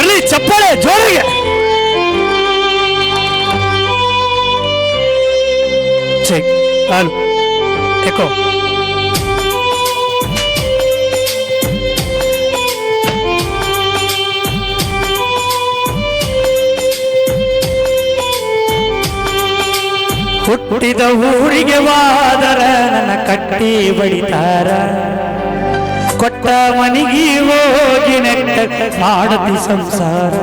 ಬರ್ಲಿ ಚಪ್ಪಾಳೆ ಜೋರಿಗೆ. ಚೆಕ್ ಹಾಲು. ಎಕೋ. ಹುಟ್ಟಿದ ಊರಿಗೆ ವಾದರ ನನ್ನ ಕಟ್ಟಿ ಬಡಿತಾರ. ಕೊಟ್ಟ ಮನಿಗೆ ಹೋಗಿ ನೆಟ್ಟ ಮಾಡತಿ ಸಂಸಾರ.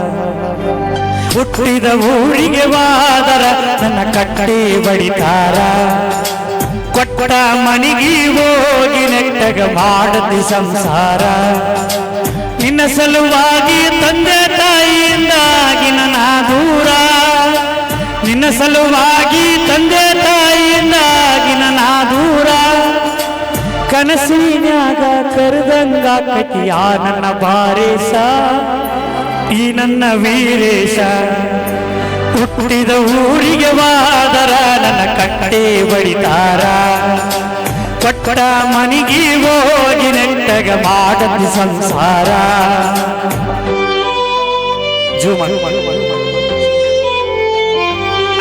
ಹುಟ್ಟಿದ ಊರಿಗೆ ವಾದರ, ನನ್ನ ಕಟ್ಟಿ ಬಡಿತಾರ. ಕೊಟ್ಟ ಮನಿಗೆ ಹೋಗಿ ನೆಟ್ಟಗ ಮಾಡತಿ ಸಂಸಾರ. ನಿನ್ನ ಸಲುವಾಗಿ ತಂದೆ ತಾಯಿಯಿಂದಾಗಿ ನನ್ನ ದೂರ ನಿನ್ನ ಸಲುವಾಗಿ ತಂದೆ ಕನಸಿನ್ಯಾಗ ಕರೆದಂಗ ಕಟಿಯ ನನ್ನ ಬಾರೇಶ ಈ ನನ್ನ ವೀರೇಶ. ಹುಟ್ಟಿದ ಊರಿಗೆ ವಾದರ ನನ್ನ ಕಟ್ಟೆ ಬಡಿತಾರ. ಕೊಟ್ಟ ಮನಿಗೆ ಹೋಗಿ ನೆಟ್ಟಗ ಮಾಡತಿ ಸಂಸಾರ.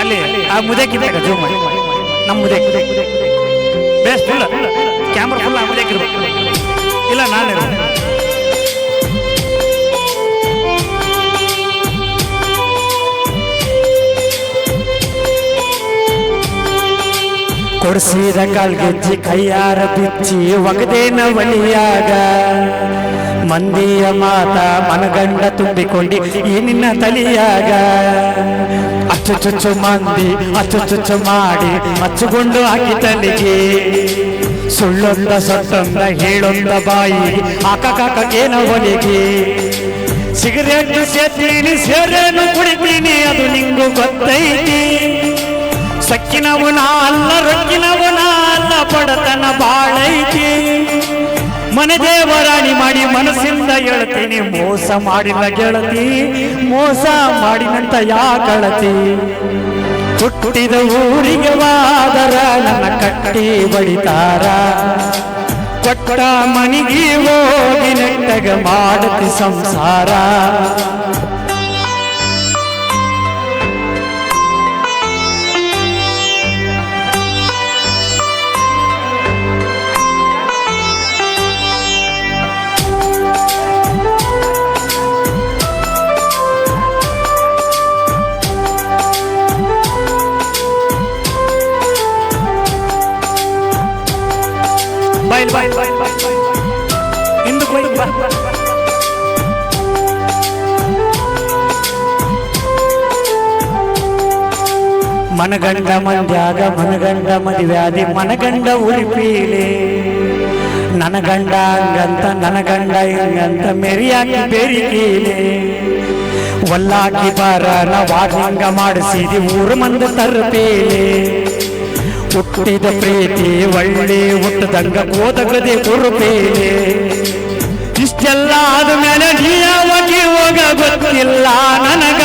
ಅಲ್ಲಿ, ಆ ಮುದಕ್ಕಿದ್ದಾಗ ಜೂ ಮಾಡಿ ನಮ್ಮ ಮುದಕ್ ಬೇಸ್ ಫುಲ್ ಕ್ಯಾಮ್ರಾ ಫುಲ್ ಆಗಬೇಕಿರ್ಬೇಕು ಇಲ್ಲ ನಾನು ಕೊಡಿಸಿದ ಕಾಲ್ಗೆಜ್ಜಿ ಕೈಯಾರ ಬಿಚ್ಚಿ ಒಗದೇನ ಒಲಿಯಾಗ. ಮಂದಿಯ ಮಾತ ಮನಗಂಡ ತುಂಬಿಕೊಂಡಿ ಈ ನಿನ್ನ ತಲಿಯಾಗ. ಅಚ್ಚು ಚುಚ್ಚು ಮಂದಿ ಅಚ್ಚು ಚುಚ್ಚು ಮಾಡಿ ಅಚ್ಚುಗೊಂಡು ಹಾಕಿ ತಲೆಗೆ ಸುಳ್ಳೊಂದ ಸತ್ತೊಂದ, ಹೇಳೊಂದ ಬಾಯಿ, ಆಕ ಕಾಕೇನ ಒಲಿಗೆ ಸಿಗರೇಟ್ ಸೇತೀನಿ ಸೇರೇನು ಕುಡಿತೀನಿ ಅದು ನಿಂಗೂ ಗೊತ್ತೈತಿ. ಸಕ್ಕಿನವನ ಅಲ್ಲ ರೊಕ್ಕಿನವನ ಅಲ್ಲ ಬಡತನ ಬಾಳೈತಿ. ಮನೆ ದೇವರಾಣಿ ಮಾಡಿ ಮನಸ್ಸಿಂದ ಹೇಳ್ತೀನಿ ಮೋಸ ಮಾಡಿಲ್ಲ ಗೆಳತಿ, ಮೋಸ ಮಾಡಿನಂತ ಯಾ ಗೆಳತಿ? ಹುಟ್ಟಿದ ಊರಿಗೆ ವಾದರ, ನನ್ನ ಕಟ್ಟಿ ಬಡಿತಾರ. ಕೊಟ್ಟ ಮನಿಗೆ ಹೋಗಿ ನೆಟ್ಟಗ ಮಾಡತಿ ಸಂಸಾರ. ಬಾಯ್ ಬಾಯ್ ಬಾಯ್ ಬಾಯ್ ಹಿಂದಕ್ಕೆ ಹೋಯ್ ಬಾ ಮನಗಂಡ ಮಂದ್ಯಾಗ ಮನಗಂಡ ಮದುವ್ಯಾದಿ ಮನಗಂಡ ಉಳಿಪೀಲೆ ನನ್ನ ಗಂಡ ಹಂಗಂತ ನನ್ನ ಗಂಡ ಹಿಂಗಂತ ಮೆರಿಯಾಕಿ ಬೇರಿಕೀಲೆ ಒಲ್ಲಾಕಿ ಬಾರ ನಾವಾಗಂಗ ಮಾಡಿಸಿದಿ ಊರು ಮಂದ ತರ್ಪೇಲೆ ಹುಟ್ಟಿದ ಪ್ರೀತಿ, ಒಳ್ಳೆ ಹುಟ್ಟದಂಗ ಕೋದಗದೆ ಕುರುಪೇಲೆ ಇಷ್ಟೆಲ್ಲ ಆದ್ಮೇಲೆ ನೀ ಹೋಗ ಗೊತ್ತಿಲ್ಲ ನನಗ.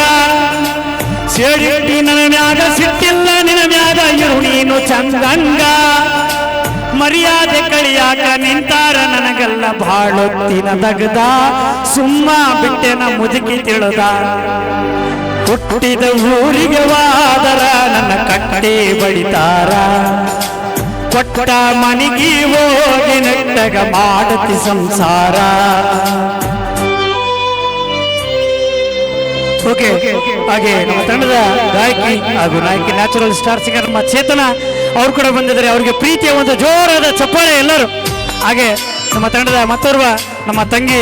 ಸೇಡಿಟ್ಟಿ ನನ್ನ ಮ್ಯಾಗ, ಸಿಟ್ಟಿಲ್ಲ ನಿನ್ನ ಮ್ಯಾಗ, ಇರು ನೀನು ಚಂದಂಗ. ಮರ್ಯಾದೆ ಕಳಿಯಾಕ ನಿಂತಾರ ನನಗೆಲ್ಲ ಬಾಳೊತ್ತಿನ ತಗದ. ಸುಮ್ಮ ಬಿಟ್ಟೆನ ಮುದುಕಿ ತಿಳಿದ. ಹುಟ್ಟಿದ ಊರಿಗೆ ವಾದರ ನನ್ನ ಕಟ್ಟೆ ಬಡಿತಾರ ಕೊಟ್ಟ ಮನಿಗೆ ಹೋಗಿ ನೆಟ್ಟಗ ಮಾಡತಿ ಸಂಸಾರ. ಓಕೆ, ಹಾಗೆ ನಮ್ಮ ತಂಡದ ಗಾಯಕಿ ಹಾಗೂ ನಾಯಕಿ ನ್ಯಾಚುರಲ್ ಸ್ಟಾರ್ ಸಿಂಗರ್ ನಮ್ಮ ಚೇತನ ಅವ್ರು ಕೂಡ ಬಂದಿದ್ದಾರೆ. ಅವರಿಗೆ ಪ್ರೀತಿಯ ಒಂದು ಜೋರಾದ ಚಪ್ಪಾಳೆ ಎಲ್ಲರೂ. ಹಾಗೆ ನಮ್ಮ ತಂಡದ ಮತ್ತೋರ್ವ ನಮ್ಮ ತಂಗಿ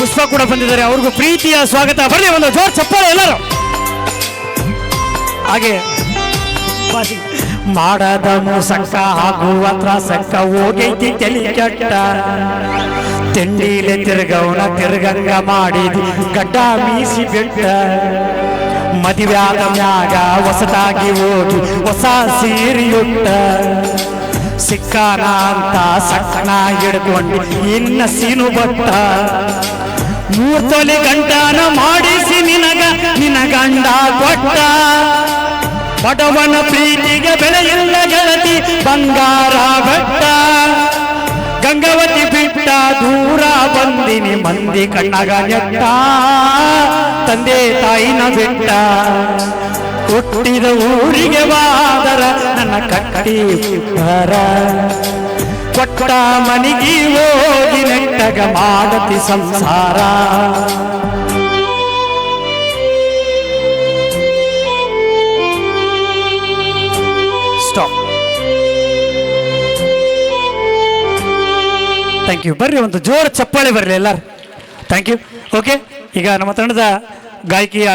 ಪುಷ್ಪ ಕೂಡ ಬಂದಿದ್ದಾರೆ. ಅವ್ರಿಗೂ ಪ್ರೀತಿಯ ಸ್ವಾಗತ. ಬರಲಿ, ಒಂದು ಜೋರ್ ಚಪ್ಪಾಳೆ ಎಲ್ಲರೂ. ಹಾಗೆ ಮಾಡದ ಮೋಸಕ್ಕ ಆಗುವ ತ್ರಾಸಕ್ಕ ಹೋಗೈತಿ ತಲೆ ಕೆಟ್ಟ. ತಿಂಡಿಲೆ ತಿರ್ಗವನ ತಿರ್ಗಂಗ ಮಾಡಿದಿ, ಗಡ್ಡ ಮೀಸಿ ಬಿಟ್ಟ. ಮದುವ್ಯಾದ ಮ್ಯಾಗ ಹೊಸದಾಗಿ ಹೋಗಿ ಹೊಸ ಸೀರಿಯುಟ್ಟ ಸಿಕ್ಕಾನ ಅಂತ ಸಕ್ಕನ ಹಿಡ್ಕೊಂಡು ಇನ್ನ ಸೀನು ಬಟ್ಟ. ಮೂರ್ತಲಿ ಗಂಟಾನ ಮಾಡಿಸಿ ನಿನಗ ನಿನ ಗಂಡ ಕೊಟ್ಟ. ಬಡವನ ಪ್ರೀತಿಗೆ ಬೆಲೆಯಿಲ್ಲ ಗೆಳತಿ, ಬಂಗಾರ ಬೆಟ್ಟ. ಗಂಗವತಿ ಬಿಟ್ಟ ದೂರ ಬಂದಿ ಬಂದಿನಿ, ಮಂದಿ ಕಣ್ಣಾಗ ನೆಟ್ಟ. ತಂದೆ ತಾಯಿನ ಬೆಟ್ಟ. ಹುಟ್ಟಿದ ಊರಿಗೆ ವಾದರ, ನನ್ನ ಕಟ್ಟಿ ಬರ ಕೊಟ್ಟ ಮನಿಗೆ ಹೋಗಿ ನೆಟ್ಟಗ ಮಾಡತಿ ಸಂಸಾರ. ಸ್ಟಾಪ್ ಥ್ಯಾಂಕ್ ಯು ಬರ್ರಿ, ಒಂದು ಜೋರ ಚಪ್ಪಾಳೆ ಬರ್ರಿ ಎಲ್ಲರೂ. ಥ್ಯಾಂಕ್ ಯು ಓಕೆ ಈಗ ನಮ್ಮ ತಂಡದ ಗಾಯಕಿ